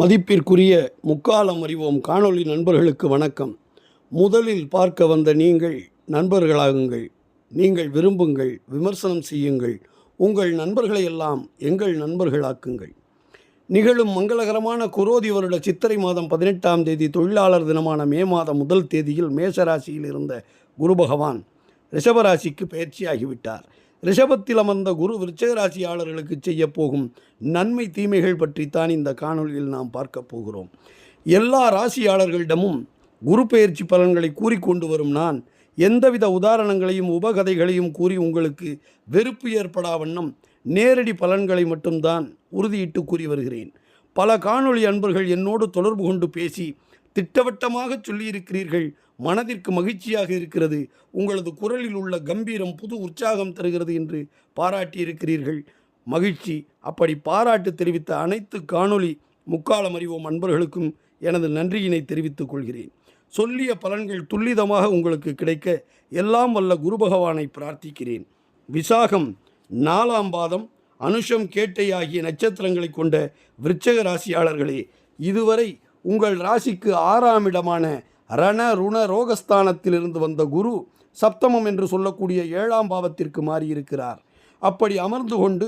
மதிப்பிற்குரிய முக்காலம் அறிவோம் காணொளி நண்பர்களுக்கு வணக்கம். முதலில் பார்க்க வந்த நீங்கள் நண்பர்களாகுங்கள். நீங்கள் விரும்புங்கள் விமர்சனம் செய்யுங்கள். உங்கள் நண்பர்களை எல்லாம் எங்கள் நண்பர்களாக்குங்கள். நிகழும் மங்களகரமான குரோதி வருட சித்திரை மாதம் பதினெட்டாம் தேதி தொழிலாளர் தினமான மே மாதம் முதல் தேதியில் மேஷராசியில் இருந்த குரு பகவான் ரிஷபராசிக்கு பயிற்சியாகிவிட்டார். ரிஷபத்தில் அமர்ந்த குரு விருச்சகராசியாளர்களுக்கு ராசியாளர்களுக்கு போகும் நன்மை தீமைகள் பற்றித்தான் இந்த காணொளியில் நாம் பார்க்க போகிறோம். எல்லா ராசியாளர்களிடமும் குரு பெயர்ச்சி பலன்களை கூறிக்கொண்டு வரும் நான் எந்தவித உதாரணங்களையும் உபகதைகளையும் கூறி உங்களுக்கு வெறுப்பு ஏற்படா வண்ணம் நேரடி பலன்களை மட்டும்தான் உறுதியிட்டு கூறி வருகிறேன். பல காணொளி அன்பர்கள் என்னோடு தொடர்பு கொண்டு பேசி திட்டவட்டமாக சொல்லியிருக்கிறீர்கள். மனதிற்கு மகிழ்ச்சியாக இருக்கிறது. உங்களது குரலில் உள்ள கம்பீரம் புது உற்சாகம் தருகிறது என்று பாராட்டியிருக்கிறீர்கள். மகிழ்ச்சி. அப்படி பாராட்டு தெரிவித்த அனைத்து காணொளி முக்காலம் அறிவோம் அன்பர்களுக்கும் எனது நன்றியினை தெரிவித்துக் கொள்கிறேன். சொல்லிய பலன்கள் துல்லிதமாக உங்களுக்கு கிடைக்க எல்லாம் வல்ல குரு பகவானை பிரார்த்திக்கிறேன். விசாகம் நாலாம் பாதம் அனுஷம் கேட்டை ஆகிய நட்சத்திரங்களை கொண்ட விருச்சக ராசியாளர்களே இதுவரை உங்கள் ராசிக்கு ஆறாம் இடமான ரண ருண ரோகஸ்தானத்திலிருந்து வந்த குரு சப்தமம் என்று சொல்லக்கூடிய ஏழாம் பாவத்திற்கு மாறியிருக்கிறார். அப்படி அமர்ந்து கொண்டு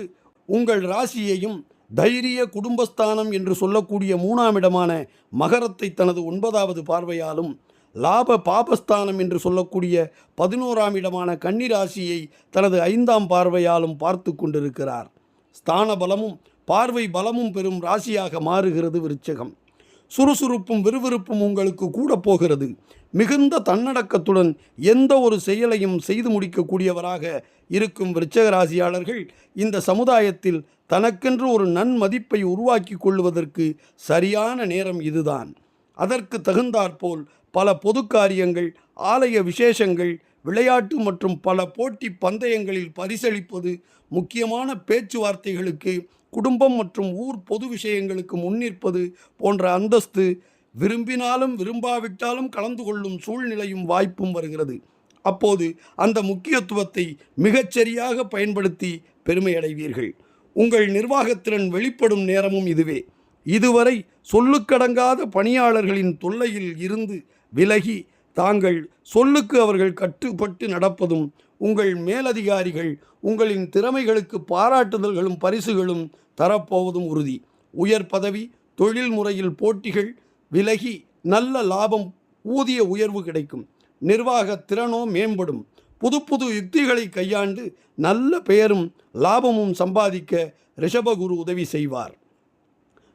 உங்கள் ராசியையும் தைரிய குடும்பஸ்தானம் என்று சொல்லக்கூடிய மூணாம் இடமான மகரத்தை தனது ஒன்பதாவது பார்வையாலும் லாப பாபஸ்தானம் என்று சொல்லக்கூடிய பதினோராம் இடமான கன்னிராசியை தனது ஐந்தாம் பார்வையாலும் பார்த்து கொண்டிருக்கிறார். ஸ்தான பலமும் பார்வை பலமும் பெறும் ராசியாக மாறுகிறது விருச்சகம். சுறுசுறுப்பும் விறுவிறுப்பும் உங்களுக்கு கூட போகிறது. மிகுந்த தன்னடக்கத்துடன் எந்த ஒரு செயலையும் செய்து முடிக்கக்கூடியவராக இருக்கும் விருச்சகராசியாளர்கள் இந்த சமுதாயத்தில் தனக்கென்று ஒரு நன்மதிப்பை உருவாக்கி கொள்வதற்கு சரியான நேரம் இதுதான். அதற்கு தகுந்தாற்போல் பல பொது காரியங்கள் ஆலய விசேஷங்கள் விளையாட்டு மற்றும் பல போட்டி பந்தயங்களில் பரிசளிப்பது முக்கியமான பேச்சுவார்த்தைகளுக்கு குடும்பம் மற்றும் ஊர் பொது விஷயங்களுக்கு முன்னிற்பது போன்ற அந்தஸ்து விரும்பினாலும் விரும்பாவிட்டாலும் கலந்து கொள்ளும் சூழ்நிலையும் வாய்ப்பும் வருகிறது. அப்போது அந்த முக்கியத்துவத்தை மிகச்சரியாக பயன்படுத்தி பெருமையடைவீர்கள் உங்கள் நிர்வாகத்திறன் வெளிப்படும் நேரமும் இதுவே. இதுவரை சொல்லுக்கடங்காத பணியாளர்களின் தொல்லையில் இருந்து விலகி தாங்கள் சொல்லுக்கு அவர்கள் கட்டுப்பட்டு நடப்பதும் உங்கள் மேலதிகாரிகள் உங்களின் திறமைகளுக்கு பாராட்டுதல்களும் பரிசுகளும் தரப்போவதும் உறுதி. உயர் பதவி தொழில் முறையில் போட்டிகள் விலகி நல்ல லாபம் ஊதிய உயர்வு கிடைக்கும். நிர்வாக திறனோ மேம்படும். புது புது யுக்திகளை கையாண்டு நல்ல பெயரும் லாபமும் சம்பாதிக்க ரிஷபகுரு உதவி செய்வார்.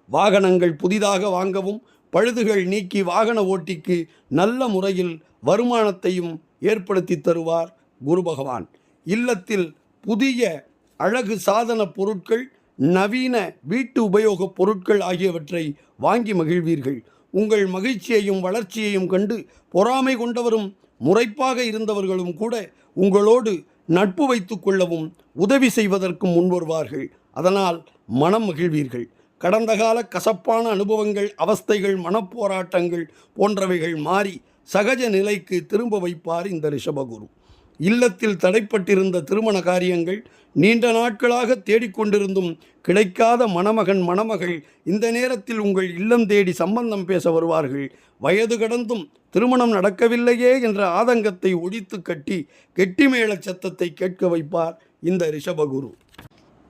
வாகனங்கள் புதிதாக வாங்கவும் பழுதுகள் நீக்கி வாகன ஓட்டிக்கு நல்ல முறையில் வருமானத்தையும் ஏற்படுத்தி தருவார். குரு பகவான். இல்லத்தில் புதிய அழகு சாதன பொருட்கள் நவீன வீட்டு உபயோகப் பொருட்கள் ஆகியவற்றை வாங்கி மகிழ்வீர்கள். உங்கள் மகிழ்ச்சியையும் வளர்ச்சியையும் கண்டு பொறாமை கொண்டவரும் முறைப்பாக இருந்தவர்களும் கூட உங்களோடு நட்பு வைத்துக் கொள்ளவும் உதவி செய்வதற்கும் முன்வருவார்கள் அதனால் மனம் மகிழ்வீர்கள். கடந்த கால கசப்பான அனுபவங்கள் அவஸ்தைகள் மனப்போராட்டங்கள் போன்றவைகள் மாறி சகஜ நிலைக்கு திரும்ப வைப்பார் இந்த ரிஷபகுரு. இல்லத்தில் தடைப்பட்டிருந்த திருமண காரியங்கள் நீண்ட நாட்களாக தேடிக்கொண்டிருந்தும் கிடைக்காத மணமகன் மணமகள் இந்த நேரத்தில் உங்கள் இல்லம் தேடி சம்பந்தம் பேச வருவார்கள். வயது கடந்தும் திருமணம் நடக்கவில்லையே என்ற ஆதங்கத்தை ஒழித்து கட்டி கெட்டிமேள சத்தத்தை கேட்க வைப்பார் இந்த ரிஷபகுரு.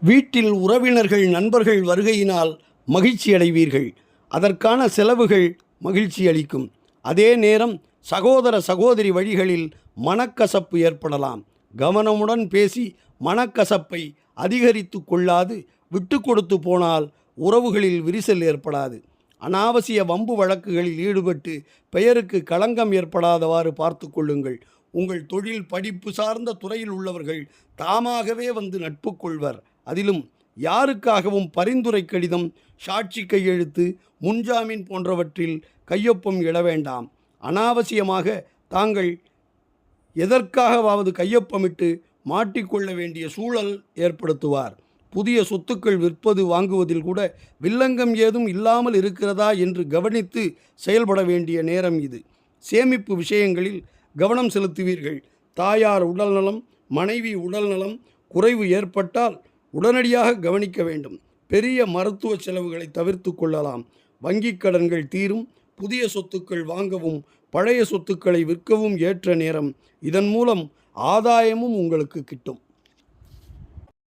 வீட்டில் உறவினர்கள் நண்பர்கள் வருகையினால் மகிழ்ச்சி அடைவீர்கள். அதற்கான செலவுகள் மகிழ்ச்சி அளிக்கும். அதே நேரம் சகோதர சகோதரி வழிகளில் மனக்கசப்பு ஏற்படலாம். கவனமுடன் பேசி மனக்கசப்பை அதிகரித்து கொள்ளாது விட்டு கொடுத்து போனால் உறவுகளில் விரிசல் ஏற்படாது. அனாவசிய வம்பு வழக்குகளில் ஈடுபட்டு பெயருக்கு களங்கம் ஏற்படாதவாறு பார்த்து கொள்ளுங்கள். உங்கள் தொழில் படிப்பு சார்ந்த துறையில் உள்ளவர்கள் தாமாகவே வந்து நட்பு கொள்வர். அதிலும் யாருக்காகவும் பரிந்துரை கடிதம் சாட்சி கையெழுத்து முன்ஜாமீன் போன்றவற்றில் கையொப்பம் இட வேண்டாம். அனாவசியமாக தாங்கள் எதற்காகவாவது கையொப்பமிட்டு மாட்டிக்கொள்ள வேண்டிய சூழல் ஏற்படுத்துவார். புதிய சொத்துக்கள் விற்பது வாங்குவதில் கூட வில்லங்கம் ஏதும் இல்லாமல் இருக்கிறதா என்று கவனித்து செயல்பட வேண்டிய நேரம் இது. சேமிப்பு விஷயங்களில் கவனம் செலுத்துவீர்கள். தாயார் உடல்நலம் மனைவி உடல்நலம் குறைவு ஏற்பட்டால் உடனடியாக கவனிக்க வேண்டும். பெரிய மருத்துவ செலவுகளை தவிர்த்து கொள்ளலாம். வங்கிக் கடன்கள் தீரும் புதிய சொத்துக்கள் வாங்கவும் பழைய சொத்துக்களை விற்கவும் ஏற்ற நேரம் இதன் மூலம் ஆதாயமும் உங்களுக்கு கிட்டும்.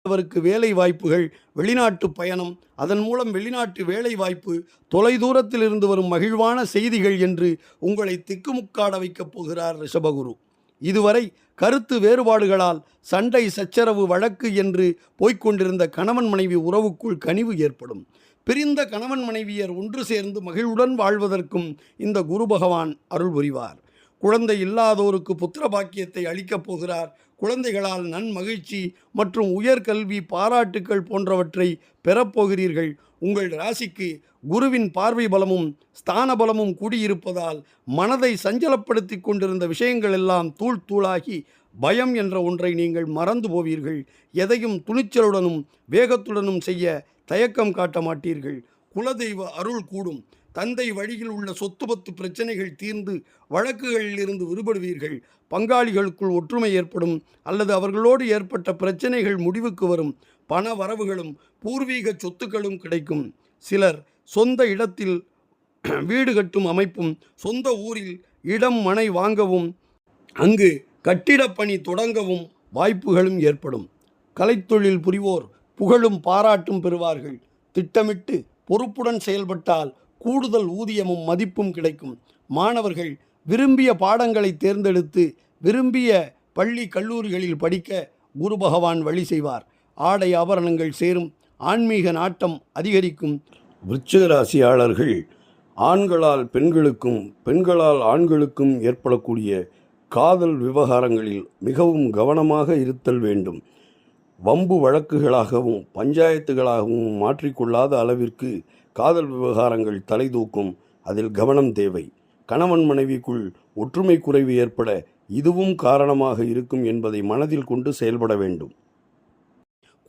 அவருக்கு வேலை வாய்ப்புகள் வெளிநாட்டு பயணம் அதன் மூலம் வெளிநாட்டு வேலை வாய்ப்பு தொலைதூரத்தில் இருந்து வரும் மகிழ்வான செய்திகள் என்று உங்களை திக்குமுக்காட வைக்கப் போகிறார் ரிஷபகுரு. இதுவரை கருத்து வேறுபாடுகளால் சண்டை சச்சரவு வழக்கு என்று போய்க்கொண்டிருந்த கணவன் மனைவி உறவுக்குள் கனிவு ஏற்படும். பிரிந்த கணவன் மனைவியர் ஒன்று சேர்ந்து மகிழ்வுடன் வாழ்வதற்கும் இந்த குரு பகவான் அருள் புரிவார். குழந்தை இல்லாதோருக்கு புத்திர பாக்கியத்தை அளிக்கப் போகிறார். குழந்தைகளால் நன்மகிழ்ச்சி மற்றும் உயர்கல்வி பாராட்டுக்கள் போன்றவற்றை பெறப்போகிறீர்கள் உங்கள் ராசிக்கு குருவின் பார்வை பலமும் ஸ்தான பலமும் கூடியிருப்பதால் மனதை சஞ்சலப்படுத்தி கொண்டிருந்த விஷயங்கள் எல்லாம் தூள் தூளாகி பயம் என்ற ஒன்றை நீங்கள் மறந்து போவீர்கள். எதையும் துணிச்சலுடனும் வேகத்துடனும் செய்ய தயக்கம் காட்ட மாட்டீர்கள். குலதெய்வ அருள் கூடும். தந்தை வழியில் உள்ள சொத்து பத்து பிரச்சனைகள் தீர்ந்து வழக்குகளில் இருந்து விடுபடுவீர்கள். பங்காளிகளுக்குள் ஒற்றுமை ஏற்படும். அல்லது அவர்களோடு ஏற்பட்ட பிரச்சனைகள் முடிவுக்கு வரும். பண வரவுகளும் பூர்வீக சொத்துக்களும் கிடைக்கும். சிலர் சொந்த இடத்தில் வீடு கட்டும் அமைப்பும் சொந்த ஊரில் இடம் மனை வாங்கவும் அங்கு கட்டிடப்பணி தொடங்கவும் வாய்ப்புகளும் ஏற்படும். கலைத்தொழில் புரிவோர் புகழும் பாராட்டும் பெறுவார்கள். திட்டமிட்டு பொறுப்புடன் செயல்பட்டால் கூடுதல் ஊதியமும் மதிப்பும் கிடைக்கும். மாணவர்கள் விரும்பிய பாடங்களை தேர்ந்தெடுத்து விரும்பிய பள்ளி கல்லூரிகளில் படிக்க குரு பகவான் வழி செய்வார். ஆடை ஆபரணங்கள் சேரும். ஆன்மீக நாட்டம் அதிகரிக்கும். விருச்சிக ராசியாளர்கள் ஆண்களால் பெண்களுக்கும் பெண்களால் ஆண்களுக்கும் ஏற்படக்கூடிய காதல் விவகாரங்களில் மிகவும் கவனமாக இருத்தல் வேண்டும். வம்பு வழக்குகளாகவும் பஞ்சாயத்துகளாகவும் மாற்றிக்கொள்ளாத அளவிற்கு காதல் விவகாரங்கள் தலைதூக்கும் அதில் கவனம் தேவை. கணவன் மனைவிக்குள் ஒற்றுமை குறைவு ஏற்பட இதுவும் காரணமாக இருக்கும் என்பதை மனதில் கொண்டு செயல்பட வேண்டும்.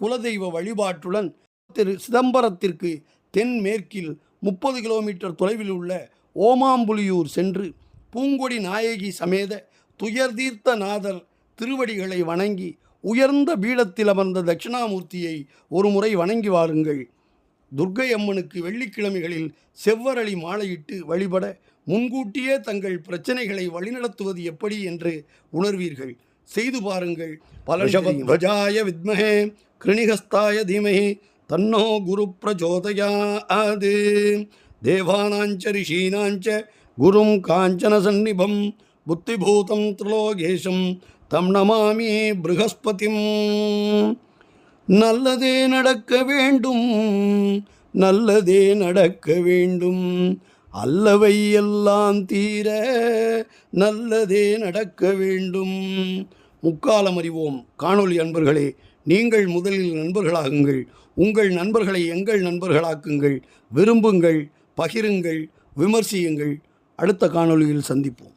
குலதெய்வ வழிபாட்டுடன் திரு சிதம்பரத்திற்கு தென்மேற்கில் முப்பது கிலோமீட்டர் தொலைவில் உள்ள ஓமாம்புலியூர் சென்று பூங்கொடி நாயகி சமேத துயர்தீர்த்த நாதர் திருவடிகளை வணங்கி உயர்ந்த பீடத்தில் அமர்ந்த தட்சிணாமூர்த்தியை ஒருமுறை வணங்கி வாருங்கள். துர்க்கை அம்மனுக்கு வெள்ளிக்கிழமைகளில் செவ்வரளி மாலையிட்டு வழிபட முன்கூட்டியே தங்கள் பிரச்சனைகளை வழிநடத்துவது எப்படி என்று உணர்வீர்கள். செய்து பாருங்கள். பலஷபத்வஜாய வித்மஹே கிருணிகஸ்தாய தீமஹி தன்னோ குரு பிரச்சோதயாது தேவானாஞ்ச ரிஷீனாஞ்ச குரும் காஞ்சன சந்நிபம் புத்திபூதம் திரிலோகேஷம் தம் நமாமி ப்ரகஸ்பதிம் நல்லதே நடக்க வேண்டும் நல்லதே நடக்க வேண்டும் அல்லவை எல்லாம் தீர நல்லதே நடக்க வேண்டும் முக்காலம் அறிவோம் காணொலி அன்பர்களே நீங்கள் முதலில் நண்பர்களாகுங்கள். உங்கள் நண்பர்களை எங்கள் நண்பர்களாக்குங்கள். விரும்புங்கள் பகிருங்கள் விமர்சியுங்கள். அடுத்த காணொலியில் சந்திப்போம்.